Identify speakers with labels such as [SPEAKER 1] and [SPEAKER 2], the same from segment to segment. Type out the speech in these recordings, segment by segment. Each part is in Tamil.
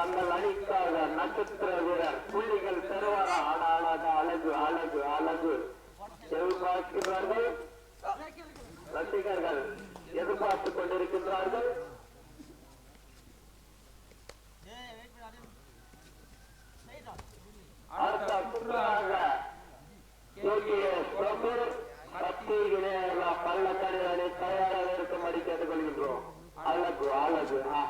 [SPEAKER 1] தங்கள் அணிக்காக நட்சத்திர வீரர். புள்ளிகள் பெறுவாரா ஆடாளாத அழகு அழகு அழகு. எதிர்பார்க்கிறார்கள் ரசிகர்கள் எதிர்பார்த்துக் கொண்டிருக்கின்றார்கள்? பள்ளக்கரை தயாராக இருக்கும்படி கேட்டுக்கொள்கின்றோம். அழகு அழகு ஆ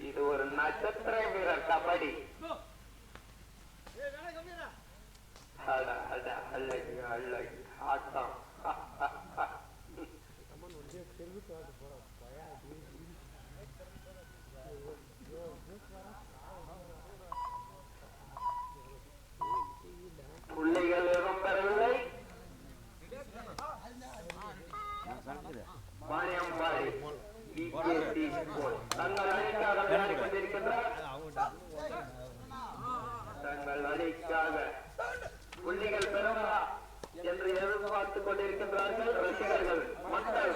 [SPEAKER 1] இது ஒரு நட்சத்திர
[SPEAKER 2] வீரர்
[SPEAKER 1] கபடி அழகு அழகு ஆட்டம் தங்கள் அணிக்காக விளையாடிக் கொண்டிருக்கின்றார் தங்கள் அணிக்காக புள்ளிகள் பெறுமா என்று எதிர்பார்த்துக் கொண்டிருக்கின்றார்கள் ரசிகர்கள் மக்கள்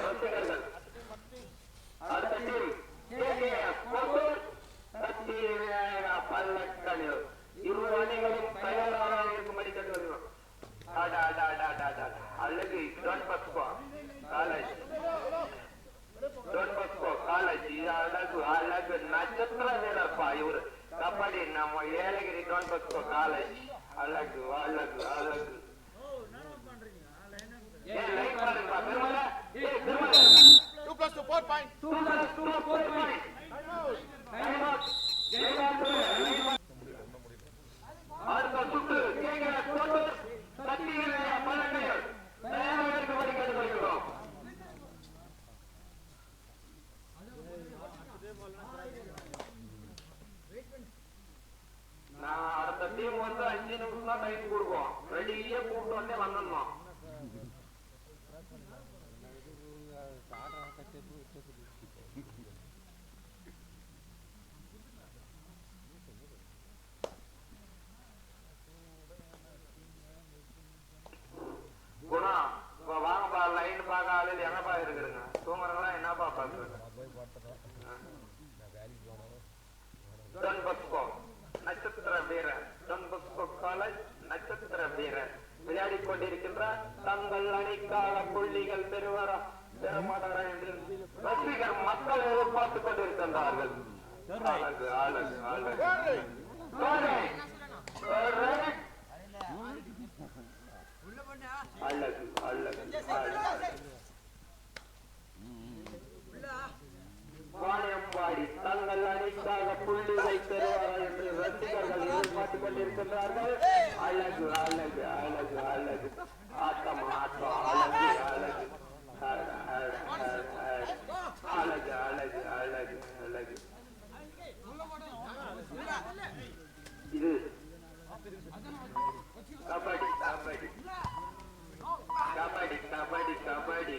[SPEAKER 1] ಚತುರದೇನಪ್ಪ ಇವರು ಕಬಡ್ಡಿ ನಮ್ಮ ಏಲಗಿರಿ ಡೋನ್ಬಸ್ಕೋ ಕಾಲೇಜ್ ಅಳಗು ಅಳಗು ಅಳಗು ಏ ಲೈಕ್ ಮಾಡಿರಪ್ಪ ತಿರುಮಲ ಏ Tirumala
[SPEAKER 3] 2 plus 2 4 point 2 plus
[SPEAKER 1] 2 4 point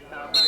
[SPEAKER 1] Thank you.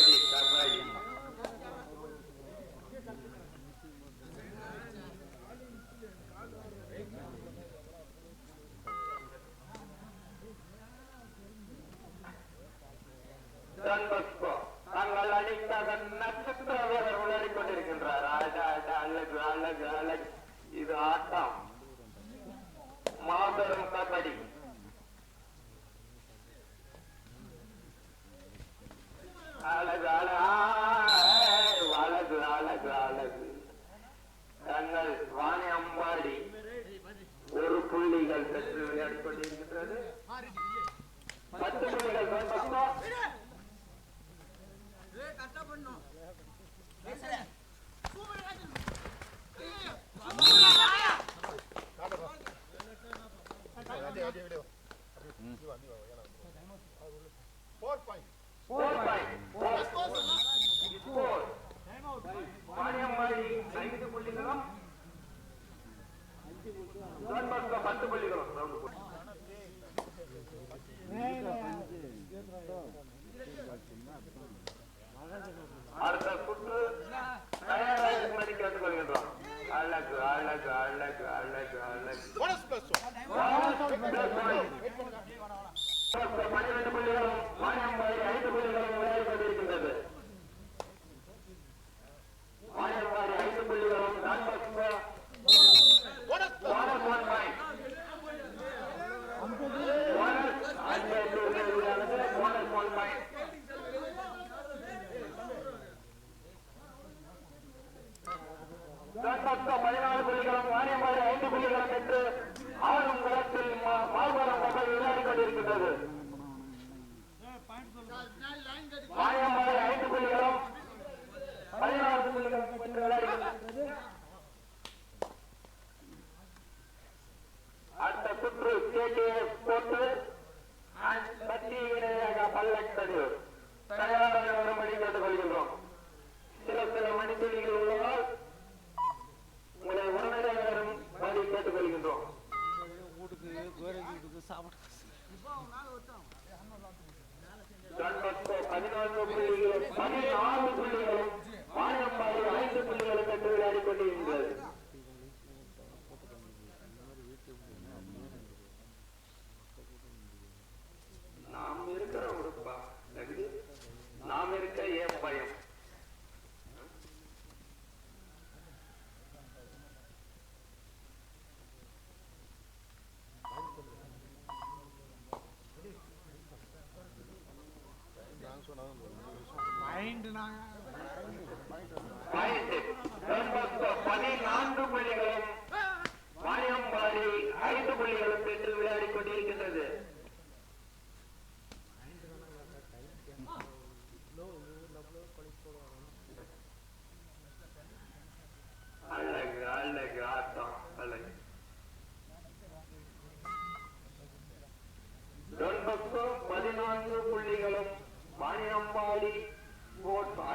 [SPEAKER 1] Bye.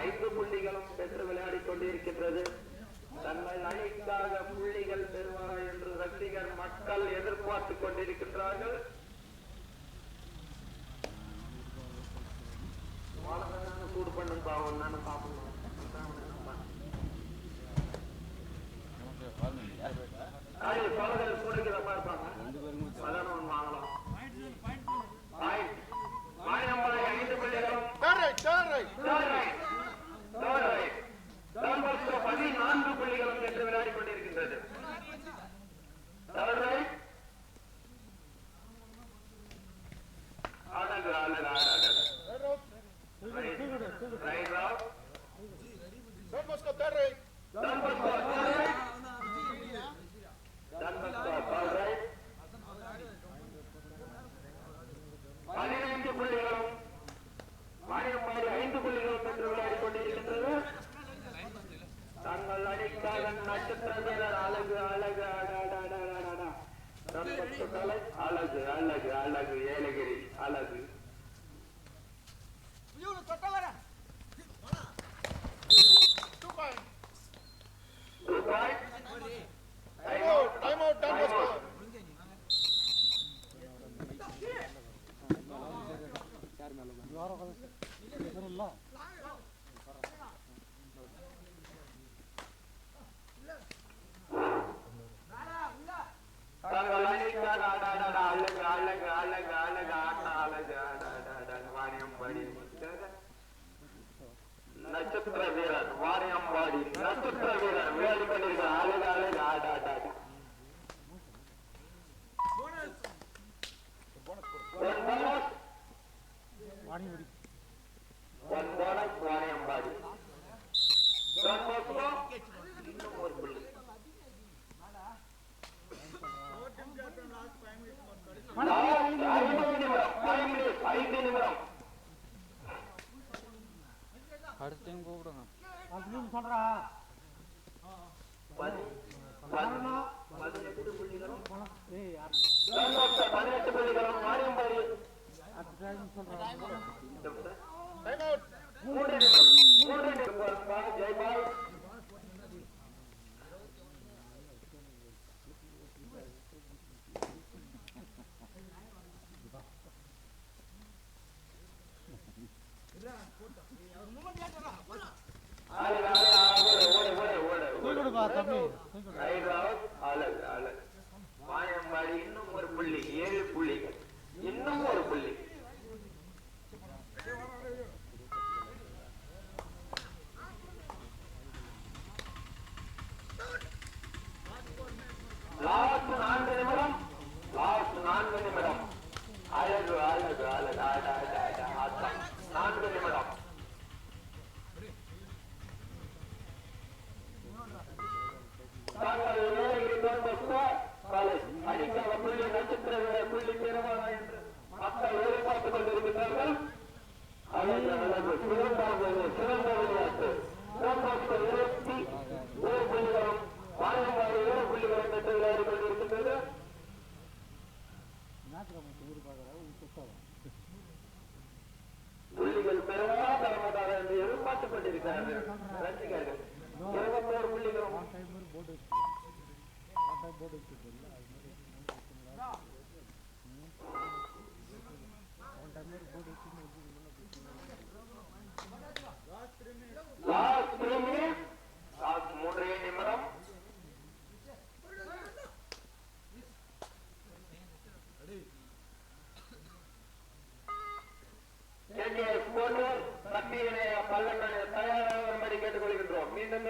[SPEAKER 1] ஐந்து புள்ளிகளும் சென்று விளையாடிக் கொண்டிருக்கின்றது. தங்கள் அணிக்காக புள்ளிகள் பெறுவாரா என்று ரசிகர் மக்கள் எதிர்பார்த்துக் கொண்டிருக்கின்றார்கள். சூடு பண்ணும் பாவம் தானே பாப்போம். அது அழகு
[SPEAKER 3] Time out, time out,
[SPEAKER 1] time out. நட்சத்திர வீரர் வாரியம்பாடி நட்சத்திர வீரர் வேலை பண்ணிருக்க அழகு அழகு ஆட ஆட ஒன்
[SPEAKER 4] அடுத்த டைம் கூப்பிடுங்க.
[SPEAKER 1] சொல்றா. பதினெட்டு புள்ளிகளும் மாறியம்பாடி அடுத்த சொல்றேன்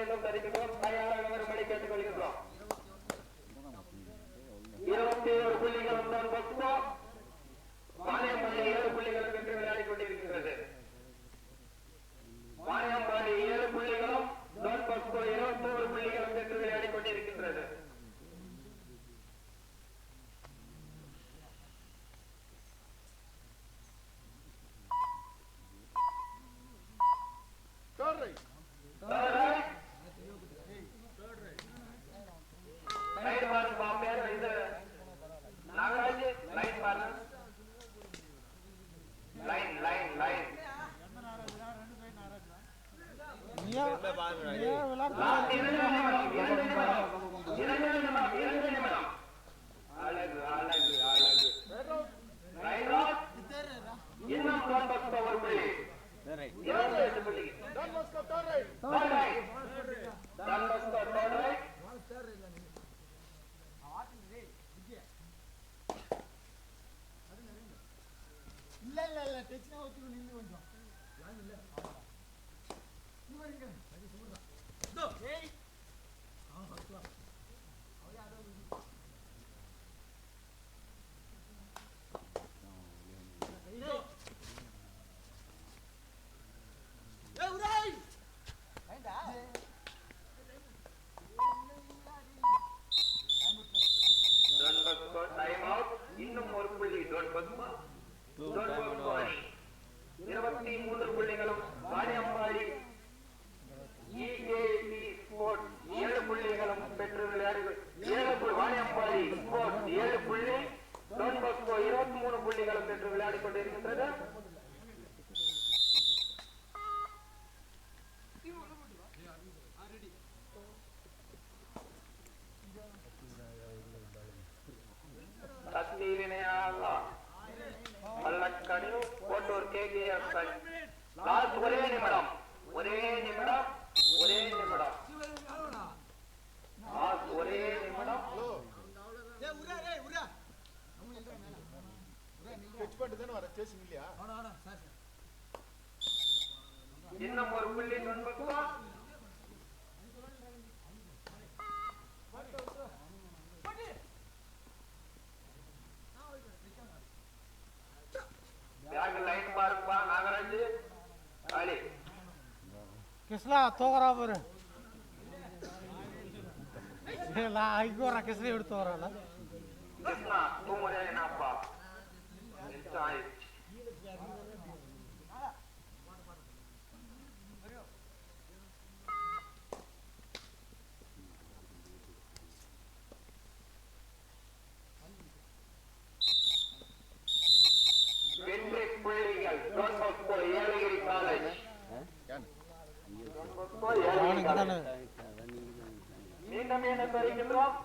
[SPEAKER 1] no better இருபத்தி மூன்று புள்ளிகளும் வாணியம்பாடி ஏழு புள்ளிகளும் பெற்று விளையாடி ஏழு புள்ளி வாணியம்பாடி ஏழு புள்ளி இருபத்தி மூணு புள்ளிகளும் பெற்று விளையாடிக் கொண்டிருக்கின்றது லாஸ்ட் ஒரே நிமிடம்? ஒரே நிமிடம்? ஒரே நிமிடம். லாஸ்ட் ஒரே நிமிடம்? இன்னும் ஒரு புள்ளி நண்பர்களா
[SPEAKER 5] किसला तोगरा बर ला ಐಗೋರ ಕೆಸರಿ ಹಿಡ್ತೋರಲ್ಲ
[SPEAKER 1] மீண்டும் மீண்டும் வருகின்றோம்